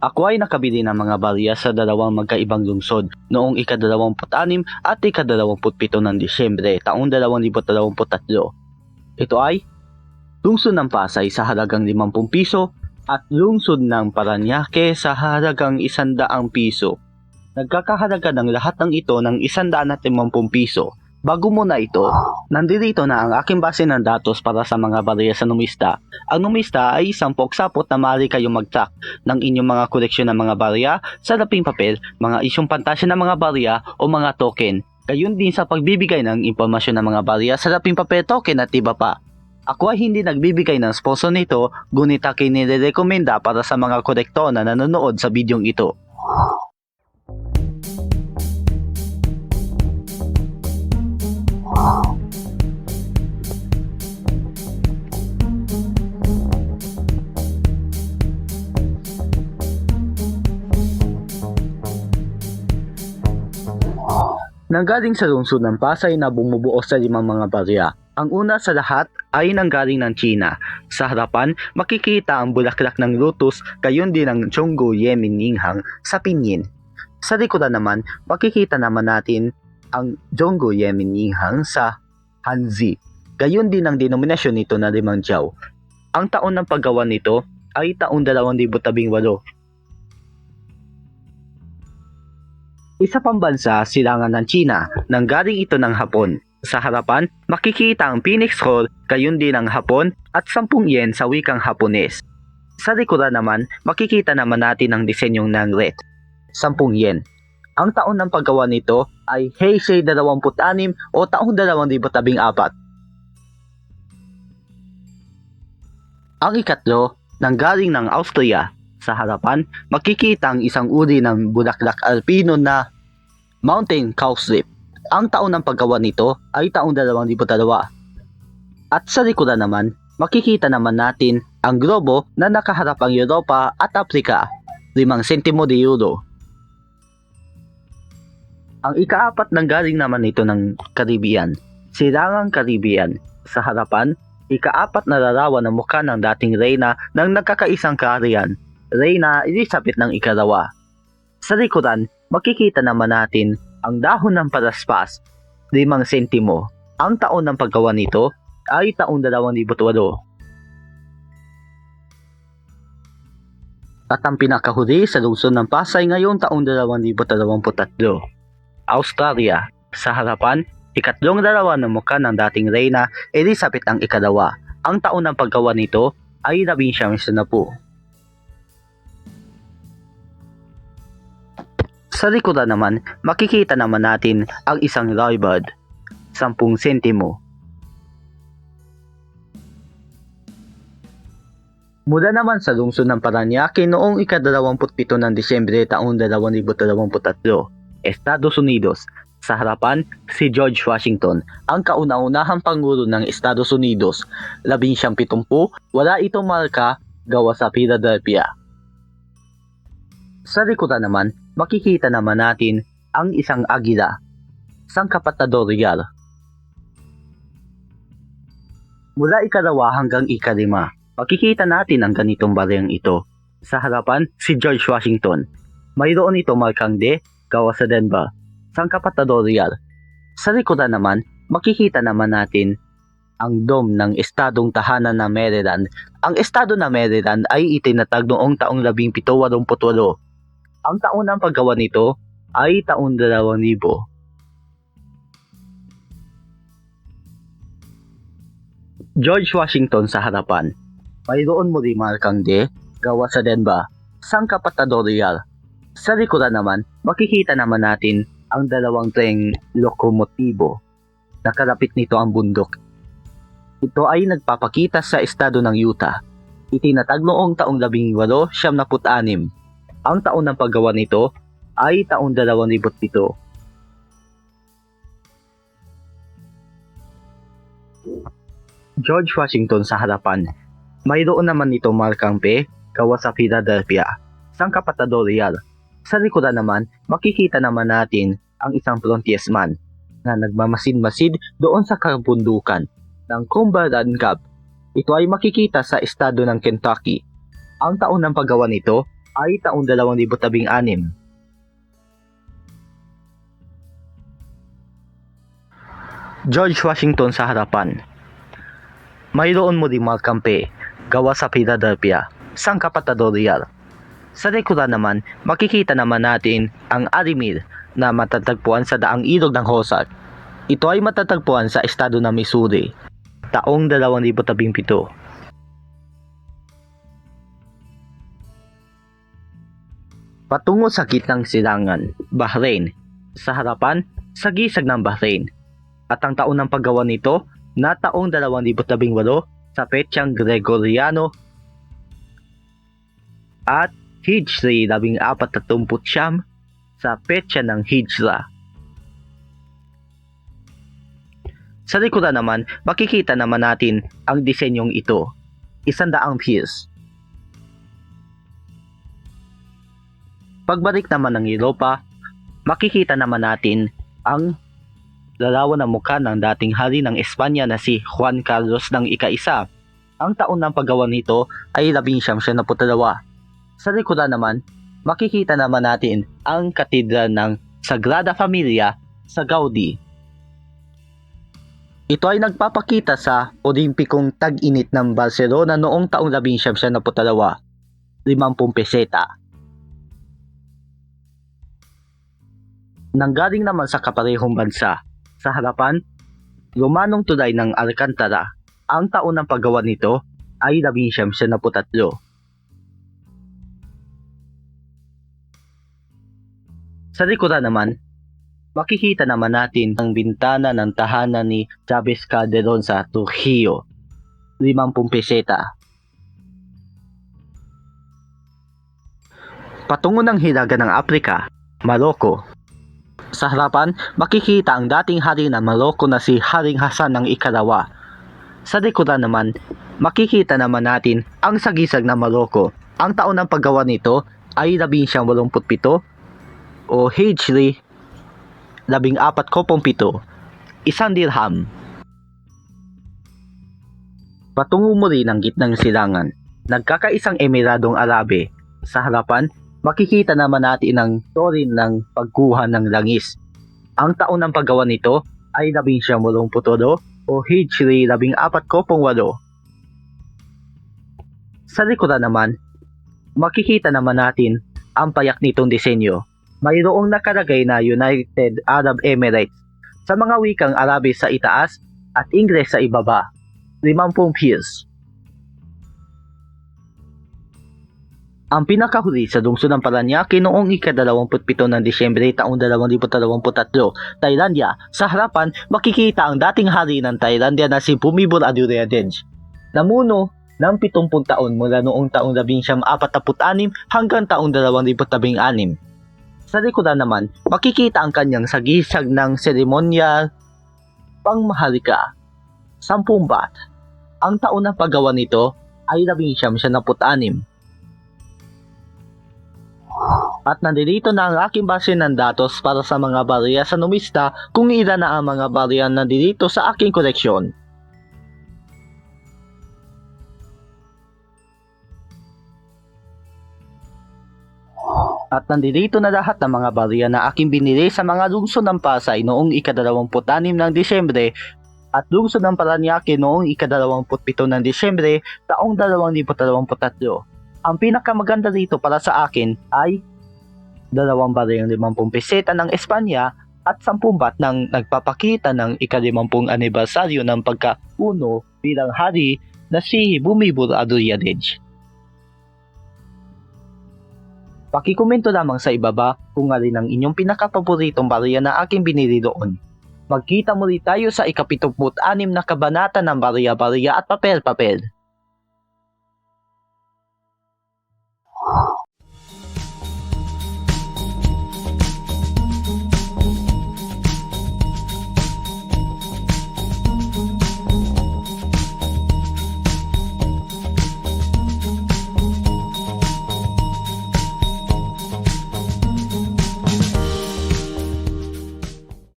Ako ay nakabili ng mga barya sa dalawang magkaibang lungsod noong ika-26 at ika-27 ng Disyembre taong 2023. Ito ay lungsod ng Pasay sa halagang 50 piso at lungsod ng Paranaque sa halagang 100 piso. Nagkakahalaga ng lahat ng ito ng 150 piso. Bago mo na ito, nandito na ang aking base ng datos para sa mga barya sa numista. Ang numista ay isang poksapot na maaari kayong mag-track ng inyong mga koleksyon ng mga barya, salaping papel, mga isyong pantasya ng mga barya o mga token. Gayon din sa pagbibigay ng impormasyon ng mga barya, salaping papel, token at iba pa. Ako ay hindi nagbibigay ng sponsor nito, ngunit aking nirekomenda para sa mga kolektor na nanonood sa bidyong ito. Nanggaling sa lungsod ng Pasay na bumubuo sa limang mga barya. Ang una sa lahat ay nanggaling ng China. Sa harapan, makikita ang bulaklak ng lotus, gayon din ang Chonggo Yemin Ninghang sa pinyin. Sa likuran naman, makikita naman natin ang Zhonggo Yemin Ninghang sa Hanzi. Gayon din ang denominasyon nito na limang Jiao. Ang taon ng paggawa nito ay taong 2018. Isa pang bansa, silangan ng China, nanggaling ito ng Hapon. Sa harapan, makikita ang Phoenix Hall, gayon din ang Hapon at 10 yen sa wikang Hapones. Sa likuran naman, makikita naman natin ang disenyong ng red, 10 yen. Ang taon ng paggawa nito ay Heisei 26 o taong 2014. Ang ikatlo, nanggaling ng Austria. Sa harapan, makikita ang isang uri ng bulaklak alpino na Mountain Cowslip. Ang taon ng paggawa nito ay taong 2002. At sa likuran naman, makikita naman natin ang globo na nakaharap ang Europa at Afrika, 5 sentimo de euro. Ang ikaapat ng galing naman ito ng Caribbean, Silangang Caribbean. Sa harapan, ikaapat na larawan ng mukha ng dating reyna ng nagkakaisang kaharian, Reyna Elizabeth ng ikalawa. Sa likuran, makikita naman natin ang dahon ng paraspas, 5 sentimo. Ang taon ng paggawa nito ay taong 2008. At ang pinakahuli sa lungsod ng Pasay ngayon taong 2023. Australia. Sa harapan, ikatlong dalawa ng mukha ng dating reyna Elizabeth ang ikalawa. Ang taon ng paggawa nito ay 19 na po. Sa likuran naman, makikita naman natin ang isang loibird, 10 sentimo. Mula naman sa lungsod ng Paranaque noong ika-27 ng Disyembre taong 2023, Estados Unidos. Sa harapan, si George Washington, ang kauna-unahang pangulo ng Estados Unidos. Labing siyang pitumpu, wala itong marka gawa sa Philadelphia. Sa likuran naman, makikita naman natin ang isang agila, sangkapat na Dorial. Mula ikalawa hanggang ikalima, makikita natin ang ganitong bariyang ito. Sa harapan, si George Washington. Mayroon ito markang D, gawa sa Denver, sangkapat na Dorial. Sa likuran naman, makikita naman natin ang dome ng estadong tahanan ng Maryland. Ang estado ng Maryland ay itinatag noong taong 1788. Ang taon ng paggawa nito ay taon 2000. George Washington sa harapan. Mayroon mo rin markang D, gawa sa Denver, sangkapat na Dorial. Sa likuran naman, makikita naman natin ang dalawang treng lokomotibo. Nakalapit nito ang bundok. Ito ay nagpapakita sa estado ng Utah. Itinatag noong taong 18, siyam na put-anim. Ang taon ng paggawa nito ay taong 2007. George Washington sa harapan. Mayroon naman nito gawa sa Philadelphia, sangkapat na Dorial. Sa likuran naman, makikita naman natin ang isang frontiersman na nagmamasid-masid doon sa kabundukan ng Cumberland Gap. Ito ay makikita sa estado ng Kentucky. Ang taon ng paggawa nito ay taong 2016. George Washington sa harapan. Mayroon mo din mga kampe, gawa sa Philadelphia, sang kapatadorial. Sa likuran naman, makikita naman natin ang Arimir na matatagpuan sa daang ilog ng Hosat. Ito ay matatagpuan sa estado ng Missouri, taong 2017. Patungo sa gitnang silangan, Bahrain. Sa harapan, sa gisag ng Bahrain. At ang taon ng paggawa nito na taong 2018 sa petsang Gregoriano at Hijri 1439 sa petsa ng Hijra. Sa likuran naman, makikita naman natin ang disenyong ito. Isandaang piece. Pagbalik naman ng Europa, makikita naman natin ang larawan ng mukha ng dating hari ng Espanya na si Juan Carlos ng ika-isa. Ang taon ng paggawa nito ay 1972. Sa likuran naman, makikita naman natin ang katedral ng Sagrada Familia sa Gaudi. Ito ay nagpapakita sa Olimpikong tag-init ng Barcelona noong taong 1972, 50 peseta. Nanggaling naman sa kaparehong bansa, sa harapan, Romanong tulay ng Alcantara. Ang taon ng paggawa nito ay 1973. Sa likuran naman, makikita naman natin ang bintana ng tahanan ni Chavez Calderon sa Trujillo, 50 peseta. Patungo ng hilaga ng Afrika, Morocco. Sa harapan, makikita ang dating hari ng Morocco na si Haring Hassan ng ikalawa. Sa likuran naman, makikita naman natin ang sagisag ng Morocco. Ang taon ng paggawa nito ay 1987 o Hijri 1407, isang dirham. Patungo mo rin ang gitnang silangan, nagkakaisang Emiradong Arabe. Sa harapan, makikita naman natin ang torin ng pagkuha ng langis. Ang taon ng paggawa nito ay 1982 o Hijri 1408. Sa likuran naman, makikita naman natin ang payak nitong disenyo. Mayroong nakalagay na United Arab Emirates sa mga wikang Arabi sa itaas at Ingles sa ibaba. 50 piers. Ang pinakahuli sa lungsod ng Paranaque noong ika-27 ng Disyembre taong 2023, Thailandia. Sa harapan, makikita ang dating hari ng Thailandia na si Bumibol Adureadej. Namuno ng 70 taon mula noong taong 1946 hanggang taong 2016. Sa likuran naman, makikita ang kanyang sagisag ng seremonya pangmahalika. Sampung bat. Ang taon ng paggawa nito ay 1976. At nandito na ang aking base ng datos para sa mga barya sa numista kung ilan na ang mga barya na nandito sa aking koleksyon. At nandito na lahat ng mga barya na aking binili sa mga lungsod ng Pasay noong ika-26 ng Disyembre at lungsod ng Paranaque noong ika-27 ng Disyembre taong 2023. Ang pinakamaganda dito para sa akin ay dalawang baryang 50 peseta ng Espanya at 10 bat ng nagpapakita ng ika-50 anibersaryo ng pagkauno bilang hari na si Bumibur Aduyadej. Pakikomento lamang sa ibaba kung alin ang inyong pinakapaboritong barya na aking binili doon. Magkita muli tayo sa ikapitumput anim na kabanata ng barya-barya at papel-papel.